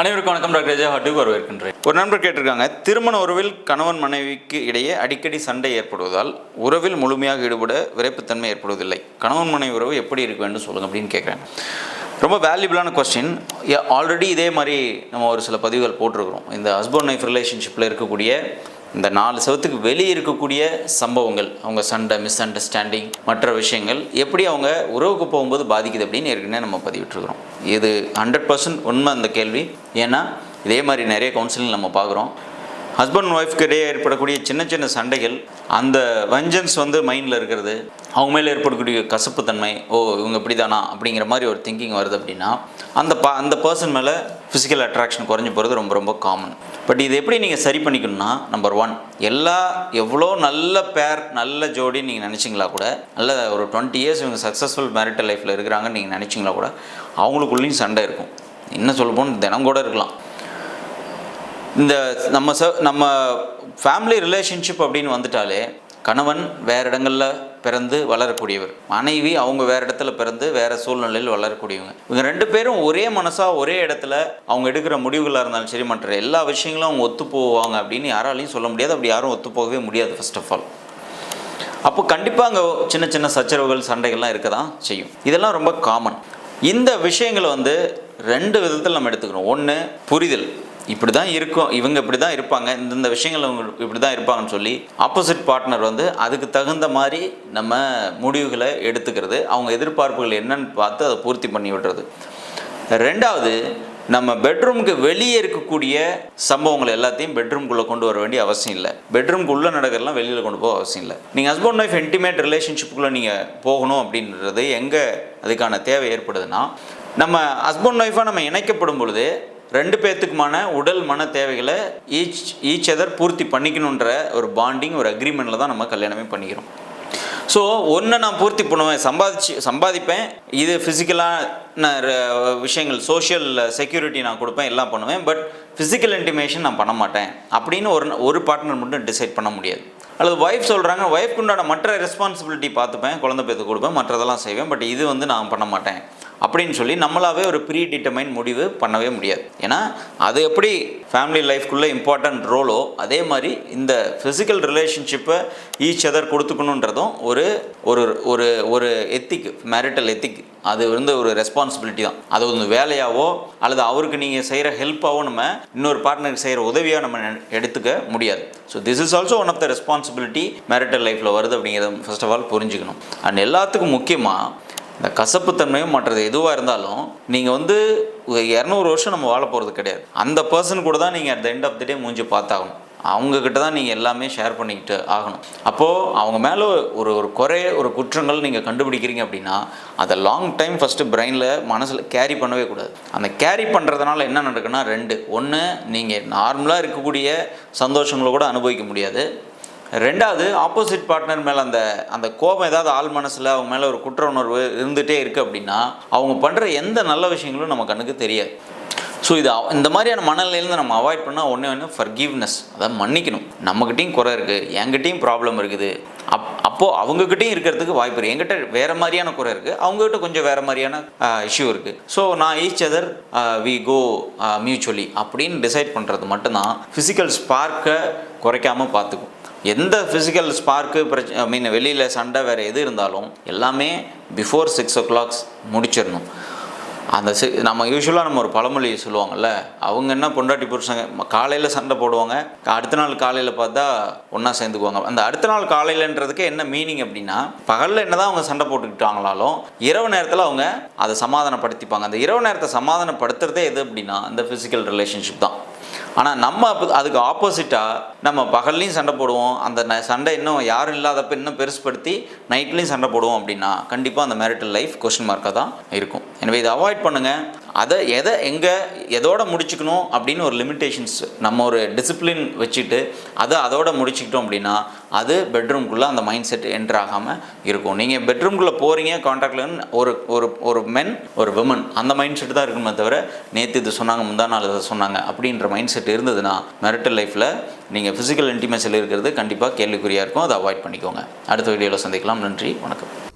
அனைவருக்கும் வணக்கம். டாக்டர் விஜய் ஹாட்டுக்கு வரவேற்கின்றேன். ஒரு நண்பர் கேட்டிருக்காங்க திருமண உறவில் கணவன் மனைவிக்கு இடையே அடிக்கடி சண்டை ஏற்படுவதால் உறவில் முழுமையாக ஈடுபட விரைப்புத்தன்மை ஏற்படுவதில்லை. கணவன் மனைவி உறவு எப்படி இருக்க வேண்டும் சொல்லுங்க அப்படின்னு கேட்குறேன் ரொம்ப வேல்யூபிளான கொஸ்டின் ஆல்ரெடி இதே மாதிரி நம்ம ஒரு சில பதிவுகள் போட்டிருக்கிறோம். இந்த ஹஸ்பண்ட் ஒய்ஃப் ரிலேஷன்ஷிப்பில் இருக்கக்கூடிய இந்த நாலு சவத்துக்கு வெளியே இருக்கக்கூடிய சம்பவங்கள் அவங்க சண்டை மிஸ் அண்டர்ஸ்டாண்டிங் மற்ற விஷயங்கள் எப்படி அவங்க உறவுக்கு போகும்போது பாதிக்குது அப்படின்னு ஏற்கனவே நம்ம பதிவிட்டுருக்குறோம். இது ஹண்ட்ரட் பர்சன்ட் உண்மை அந்த கேள்வி. ஏன்னா இதே மாதிரி நிறைய கவுன்சிலிங் நம்ம பார்க்குறோம். ஹஸ்பண்ட் ஒய்ஃப்க்கு இடையே ஏற்படக்கூடிய சின்ன சின்ன சண்டைகள் அந்த வஞ்சன்ஸ் வந்து மைண்டில் இருக்கிறது. அவங்க மேலே ஏற்படக்கூடிய கசப்புத்தன்மை ஓ இவங்க இப்படி தானா அப்படிங்கிற மாதிரி ஒரு திங்கிங் வருது அப்படின்னா அந்த பா அந்த பர்சன் மேலே ஃபிசிக்கல் அட்ராக்ஷன் குறைஞ்சி போகிறது ரொம்ப ரொம்ப காமன் பட் இது எப்படி நீங்கள் சரி பண்ணிக்கணும்னா நம்பர் ஒன் எல்லா எவ்வளோ நல்ல பேர் நல்ல ஜோடின்னு நீங்கள் நினச்சிங்களா கூட நல்ல ஒரு டுவெண்ட்டி இயர்ஸ் இவங்க சக்ஸஸ்ஃபுல் மேரிட்டல் லைஃப்பில் இருக்கிறாங்கன்னு நீங்கள் நினச்சிங்களா கூட அவங்களுக்குள்ளேயும் சண்டை இருக்கும். என்ன சொல்ல போனால் தினம் கூட இருக்கலாம். இந்த நம்ம ச நம்ம ஃபேமிலி ரிலேஷன்ஷிப் அப்படின்னு வந்துட்டாலே கணவன் வேறு இடங்களில் பிறந்து வளரக்கூடியவர். மனைவி அவங்க வேறு இடத்துல பிறந்து வேறு சூழ்நிலையில் வளரக்கூடியவங்க. இவங்க ரெண்டு பேரும் ஒரே மனசாக ஒரே இடத்துல அவங்க எடுக்கிற முடிவுகளாக இருந்தாலும் சரி மற்ற எல்லா விஷயங்களும் அவங்க ஒத்து போவாங்க அப்படின்னு யாராலையும் சொல்ல முடியாது. அப்படி யாரும் ஒத்து போகவே முடியாது ஃபர்ஸ்ட் ஆஃப் ஆல் அப்போ கண்டிப்பாக அங்கே சின்ன சின்ன சச்சரவுகள் சண்டைகள்லாம் இருக்க தான் செய்யும். இதெல்லாம் ரொம்ப காமன் இந்த விஷயங்களை வந்து ரெண்டு விதத்தில் நம்ம எடுத்துக்கணும். ஒன்று புரிதல். இப்படி தான் இருக்கும் இவங்க இப்படி தான் இருப்பாங்க இந்தந்த விஷயங்கள் அவங்க இப்படி தான் இருப்பாங்கன்னு சொல்லி ஆப்போசிட் பார்ட்னர் வந்து அதுக்கு தகுந்த மாதிரி நம்ம முடிவுகளை எடுத்துக்கிறது அவங்க எதிர்பார்ப்புகள் என்னன்னு பார்த்து அதை பூர்த்தி பண்ணி விடுறது. ரெண்டாவது நம்ம பெட்ரூமுக்கு வெளியே இருக்கக்கூடிய சம்பவங்கள் எல்லாத்தையும் பெட்ரூம்குள்ளே கொண்டு வர வேண்டிய அவசியம் இல்லை. பெட்ரூம்குள்ளே நடக்கிறலாம் வெளியில் கொண்டு போக அவசியம் இல்லை. நீங்கள் ஹஸ்பண்ட் ஒய்ஃப் இன்டிமேட் ரிலேஷன்ஷிப்புக்குள்ளே நீங்கள் போகணும் அப்படின்றது எங்கே அதுக்கான தேவை ஏற்படுதுன்னா நம்ம ஹஸ்பண்ட் ஒய்ஃபாக நம்ம இணைக்கப்படும் பொழுது ரெண்டு பேர்த்துக்குமான உடல் மன தேவைகளை ஈச் ஈச் அதர் பூர்த்தி பண்ணிக்கணுன்ற ஒரு பாண்டிங் ஒரு அக்ரிமெண்ட்டில் தான் நம்ம கல்யாணமே பண்ணிக்கிறோம். ஸோ ஒன்று நான் பூர்த்தி பண்ணுவேன் சம்பாதிச்சு சம்பாதிப்பேன். இது ஃபிசிக்கலான விஷயங்கள் சோஷியல் செக்யூரிட்டி நான் கொடுப்பேன் எல்லாம் பண்ணுவேன். பட் ஃபிசிக்கல் இன்டிமேஷன் நான் பண்ண மாட்டேன். அப்படின்னு ஒரு ஒரு பார்ட்னர் மட்டும் டிசைட் பண்ண முடியாது. அல்லது ஒய்ஃப் சொல்கிறாங்க ஒய்ஃப்க்கு உண்டான மற்ற ரெஸ்பான்சிபிலிட்டி பார்த்துப்பேன் குழந்தை பேத்து கொடுப்பேன் மற்றதெல்லாம் செய்வேன். பட் இது வந்து நான் பண்ண மாட்டேன். அப்படின்னு சொல்லி நம்மளாவே ஒரு ப்ரீ டிட்டர்மைன் முடிவு பண்ணவே முடியாது. ஏன்னா அது எப்படி ஃபேமிலி லைஃப்குள்ளே இம்பார்ட்டன்ட் ரோலோ அதே மாதிரி இந்த ஃபிசிக்கல் ரிலேஷன்ஷிப்பை ஈச் அதர் கொடுத்துக்கணுன்றதும் ஒரு ஒரு ஒரு ஒரு எத்திக் மேரிட்டல் எத்திக் அது வந்து ஒரு ரெஸ்பான்சிபிலிட்டி தான். அது வந்து வேலையாவோ அல்லது அவருக்கு நீங்கள் செய்கிற ஹெல்ப்பாவோ நம்ம இன்னொரு பார்ட்னருக்கு செய்கிற உதவியாக நம்ம எடுத்துக்க முடியாது. So this is also one of the responsibility marital லைஃப்பில் வருது அப்படிங்கிறத ஃபர்ஸ்ட் ஆஃப் ஆல் புரிஞ்சுக்கணும். அண்ட் எல்லாத்துக்கும் முக்கியமாக இந்த கசப்புத்தன்மையும் மற்றது எதுவாக இருந்தாலும் நீங்கள் வந்து இரநூறு வருஷம் நம்ம வாழ போகிறது கிடையாது. அந்த பர்சன் கூட தான் நீங்கள் at the end of the day மூஞ்சி பார்த்தாகணும். அவங்கக்கிட்ட தான் நீங்கள் எல்லாமே ஷேர் பண்ணிக்கிட்டு ஆகணும். அப்போது அவங்க மேலே ஒரு ஒரு குறை ஒரு குற்றங்கள் நீங்கள் கண்டுபிடிக்கிறீங்க அப்படின்னா அதை லாங் டைம் ஃபஸ்ட்டு பிரெயினில் மனசில் கேரி பண்ணவே கூடாது. அந்த கேரி பண்ணுறதுனால என்ன நடக்குன்னா ரெண்டு. ஒன்று நீங்கள் நார்மலாக இருக்கக்கூடிய சந்தோஷங்களை கூட அனுபவிக்க முடியாது. ரெண்டாவது ஆப்போசிட் பார்ட்னர் மேலே அந்த அந்த கோபம் ஏதாவது ஆள் மனசில் அவங்க மேலே ஒரு குற்ற உணர்வு இருந்துகிட்டே இருக்குது அப்படின்னா அவங்க பண்ணுற எந்த நல்ல விஷயங்களும் நம்ம கண்ணுக்கு தெரியாது. ஸோ இது இந்த மாதிரியான மனநிலையிலேருந்து நம்ம அவாய்ட் பண்ணால் ஒன்றே ஒன்று ஃபர்கிவ்னஸ் அதாவது மன்னிக்கணும். நம்மக்கிட்டையும் குறை இருக்குது என்கிட்டையும் ப்ராப்ளம் இருக்குது. அப் அப்போது அவங்கக்கிட்டையும் இருக்கிறதுக்கு வாய்ப்பு இருக்குது என்கிட்ட வேறு மாதிரியான குறை இருக்குது அவங்ககிட்ட கொஞ்சம் வேறு மாதிரியான இஷ்யூ இருக்குது ஸோ நான் each other we go mutually அப்படின்னு டிசைட் பண்ணுறது மட்டும்தான் ஃபிசிக்கல் ஸ்பார்க்கை குறைக்காமல் பார்த்துக்கும். எந்த ஃபிசிக்கல் ஸ்பார்க்கு பிரச்சனை ஐ மீன் வெளியில் சண்டை வேறு எது இருந்தாலும் எல்லாமே பிஃபோர் சிக்ஸ் ஓ கிளாக்ஸ் முடிச்சிடணும். அந்த சி நம்ம யூஸ்வலாக நம்ம ஒரு பழமொழி சொல்லுவாங்கல்ல அவங்க என்ன பொண்டாட்டி புருஷங்க காலையில் சண்டை போடுவாங்க அடுத்த நாள் காலையில் பார்த்தா ஒன்றா சேர்ந்துக்குவாங்க. அந்த அடுத்த நாள் காலையிலன்றதுக்கு என்ன மீனிங் அப்படின்னா பகலில் என்ன தான் அவங்க சண்டை போட்டுக்கிட்டாங்களாலும் இரவு நேரத்தில் அவங்க அதை சமாதானப்படுத்திப்பாங்க. அந்த இரவு நேரத்தை சமாதானப்படுத்துறதே எது அப்படின்னா அந்த ஃபிசிக்கல் ரிலேஷன்ஷிப் தான். ஆனால் நம்ம அதுக்கு ஆப்போசிட்டாக நம்ம பகல்லையும் சண்டை போடுவோம். அந்த ந- சண்டை இன்னும் யாரும் இல்லாதப்ப இன்னும் பெருசுப்படுத்தி நைட்லேயும் சண்டை போடுவோம் அப்படின்னா கண்டிப்பாக அந்த மேரிட்டல் லைஃப் கொஸ்டின் மார்க்காக தான் இருக்கும். எனவே இதை அவாய்ட் பண்ணுங்கள் அதை எதை எங்கே எதோட முடிச்சுக்கணும் அப்படின்னு ஒரு லிமிட்டேஷன்ஸ் நம்ம ஒரு டிசிப்ளின் வச்சுட்டு அதை அதோட முடிச்சுக்கிட்டோம் அப்படின்னா அது பெட்ரூம்குள்ளே அந்த மைண்ட் செட் என்டர் ஆகாமல் இருக்கும் நீங்கள் பெட்ரூம்குள்ளே போகிறீங்க கான்ட்ராக்ட்லன்னு ஒரு ஒரு ஒரு மென் ஒரு விமன் அந்த மைண்ட் செட் தான் இருக்கணுமே தவிர நேற்று இது சொன்னாங்க முந்தா நாள் இதை சொன்னாங்க அப்படின்ற மைண்ட் செட் இருந்ததுன்னா மெரிட்டல் லைஃப்பில் நீங்கள் ஃபிசிக்கல் இன்டிமேசியில் இருக்கிறது கண்டிப்பாக கேள்விக்குறியாக இருக்கும். அதை அவாய்ட் பண்ணிக்கோங்க. அடுத்த வீடியோவில் சந்திக்கலாம். நன்றி வணக்கம்.